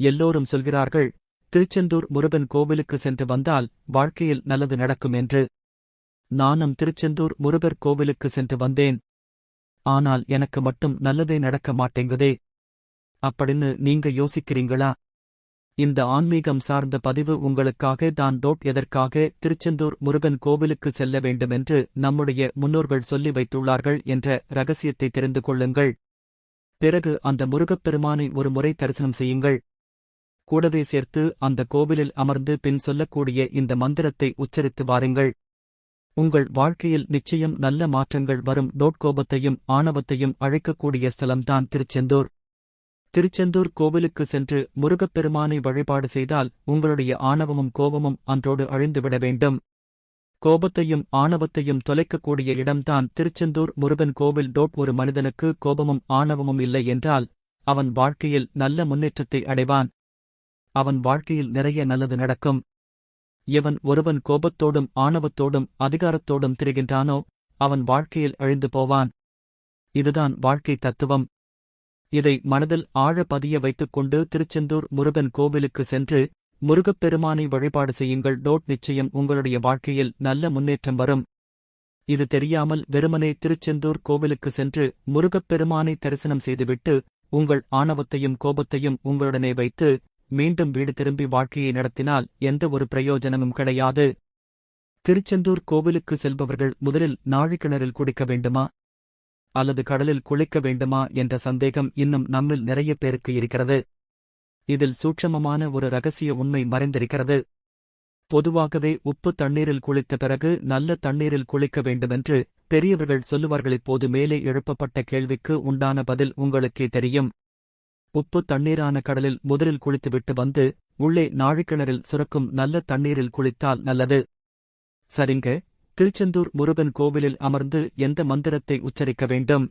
எல்லோரும் சொல்கிறார்கள் திருச்செந்தூர் முருகன் கோவிலுக்கு சென்று வந்தால் வாழ்க்கையில் நல்லது நடக்கும் என்று. நானும் திருச்செந்தூர் முருகர் கோவிலுக்கு சென்று வந்தேன். ஆனால் எனக்கு மட்டும் நல்லதே நடக்க மாட்டேங்குதே. அப்படின்னு நீங்க யோசிக்கிறீங்களா? இந்த ஆன்மீகம் சார்ந்த பதிவு உங்களுக்காக தான் டோட் எதற்காக திருச்செந்தூர் முருகன் கோவிலுக்கு செல்ல வேண்டுமென்று நம்முடைய முன்னோர்கள் சொல்லி வைத்துள்ளார்கள் என்ற ரகசியத்தை தெரிந்து கொள்ளுங்கள். பிறகு அந்த முருகப்பெருமானை ஒரு முறை தரிசனம் செய்யுங்கள். கூடவே சேர்த்து அந்த கோவிலில் அமர்ந்து பின் சொல்லக்கூடிய இந்த மந்திரத்தை உச்சரித்து வாருங்கள். உங்கள் வாழ்க்கையில் நிச்சயம் நல்ல மாற்றங்கள் வரும். டோட் கோபத்தையும் ஆணவத்தையும் அழைக்கக்கூடிய ஸ்தலம்தான் திருச்செந்தூர். திருச்செந்தூர் கோவிலுக்கு சென்று முருகப்பெருமானை வழிபாடு செய்தால் உங்களுடைய ஆணவமும் கோபமும் அன்றோடு அழிந்துவிட வேண்டும். கோபத்தையும் ஆணவத்தையும் தொலைக்கக்கூடிய இடம்தான் திருச்செந்தூர். முருகன் கோவில். டோட் ஒரு மனிதனுக்கு கோபமும் ஆணவமும் இல்லை என்றால் அவன் வாழ்க்கையில் நல்ல முன்னேற்றத்தை அடைவான். அவன் வாழ்க்கையில் நிறைய நல்லது நடக்கும். எவன் ஒருவன் கோபத்தோடும் ஆணவத்தோடும் அதிகாரத்தோடும் திரிகின்றானோ அவன் வாழ்க்கையில் அழிந்து போவான். இதுதான் வாழ்க்கை தத்துவம். இதை மனதில் ஆழ பதிய வைத்துக்கொண்டு திருச்செந்தூர் முருகன் கோவிலுக்கு சென்று முருகப்பெருமானை வழிபாடு செய்யுங்கள். டோட் நிச்சயம் உங்களுடைய வாழ்க்கையில் நல்ல முன்னேற்றம் வரும். இது தெரியாமல் வெறுமனே திருச்செந்தூர் கோவிலுக்கு சென்று முருகப்பெருமானை தரிசனம் செய்துவிட்டு உங்கள் ஆணவத்தையும் கோபத்தையும் உங்களுடனே வைத்து மீண்டும் வீடு திரும்பி வாழ்க்கையை நடத்தினால் எந்த ஒரு பிரயோஜனமும் கிடையாது. திருச்செந்தூர் கோவிலுக்கு செல்பவர்கள் முதலில் நாழிக்கிணறில் குடிக்க வேண்டுமா? அல்லது கடலில் குளிக்க வேண்டுமா என்ற சந்தேகம் இன்னும் நம்மில் நிறைய பேருக்கு இருக்கிறது. இதில் சூட்சமமான ஒரு ரகசிய உண்மை மறைந்திருக்கிறது. பொதுவாகவே உப்பு தண்ணீரில் குளித்த பிறகு நல்ல தண்ணீரில் குளிக்க வேண்டுமென்று பெரியவர்கள் சொல்லுவார்கள். இப்போது மேலே எழுப்பப்பட்ட கேள்விக்கு உண்டான பதில் உங்களுக்கே தெரியும். உப்பு தண்ணீரான கடலில் முதலில் குளித்துவிட்டு வந்து உள்ளே நாழிக்கிணறில் சுரக்கும் நல்ல தண்ணீரில் குளித்தால் நல்லது. சரிங்க. திருச்செந்தூர் முருகன் கோவிலில் அமர்ந்து எந்த மந்திரத்தை உச்சரிக்க வேண்டும்?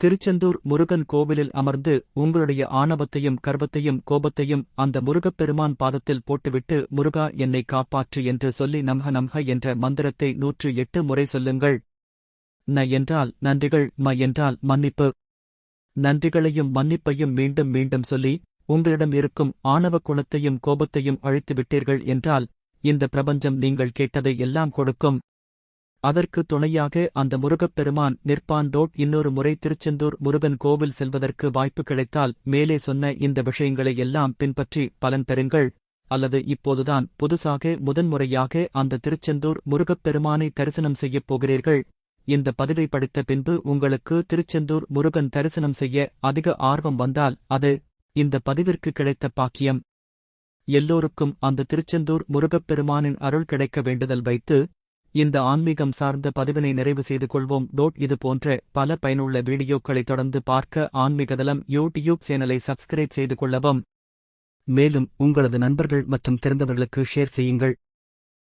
திருச்செந்தூர் முருகன் கோவிலில் அமர்ந்து உங்களுடைய ஆணவத்தையும் கர்வத்தையும் கோபத்தையும் அந்த முருகப்பெருமான் பாதத்தில் போட்டுவிட்டு முருகா என்னை காப்பாற்று என்று சொல்லி நம்ஹ நம்ஹ என்ற மந்திரத்தை நூற்று எட்டு முறை சொல்லுங்கள். ந என்றால் நன்றிகள். ம என்றால் மன்னிப்பு. நன்றிகளையும் மன்னிப்பையும் மீண்டும் மீண்டும் சொல்லி உங்களிடம் இருக்கும் ஆணவ குணத்தையும் கோபத்தையும் அழித்து விட்டீர்கள் என்றால் இந்த பிரபஞ்சம் நீங்கள் கேட்டதை எல்லாம் கொடுக்கும். அதற்கு துணையாக அந்த முருகப்பெருமான் நிற்பான் டோட் இன்னொரு முறை திருச்செந்தூர் முருகன் கோவில் செல்வதற்கு வாய்ப்பு கிடைத்தால் மேலே சொன்ன இந்த விஷயங்களை எல்லாம் பின்பற்றி பலன் பெறுங்கள். அல்லது இப்போதுதான் புதுசாக முதன்முறையாக அந்த திருச்செந்தூர் முருகப்பெருமானை தரிசனம் செய்யப் போகிறீர்கள். இந்த பதிவை படித்த பின்பு உங்களுக்கு திருச்செந்தூர் முருகன் தரிசனம் செய்ய அதிக ஆர்வம் வந்தால் அது இந்த பதிவிற்கு கிடைத்த பாக்கியம். எல்லோருக்கும் அந்த திருச்செந்தூர் முருகப்பெருமானின் அருள் கிடைக்க வேண்டுதல் வைத்து இந்த ஆன்மீகம் சார்ந்த பதிவினை நிறைவு செய்து கொள்வோம். டோட் இது போன்ற பல பயனுள்ள வீடியோக்களை தொடர்ந்து பார்க்க ஆன்மீகதளம் யூடியூப் சேனலை சப்ஸ்கிரைப் செய்து கொள்ளவும். மேலும் உங்களது நண்பர்கள் மற்றும் தெரிந்தவர்களுக்கு ஷேர் செய்யுங்கள்.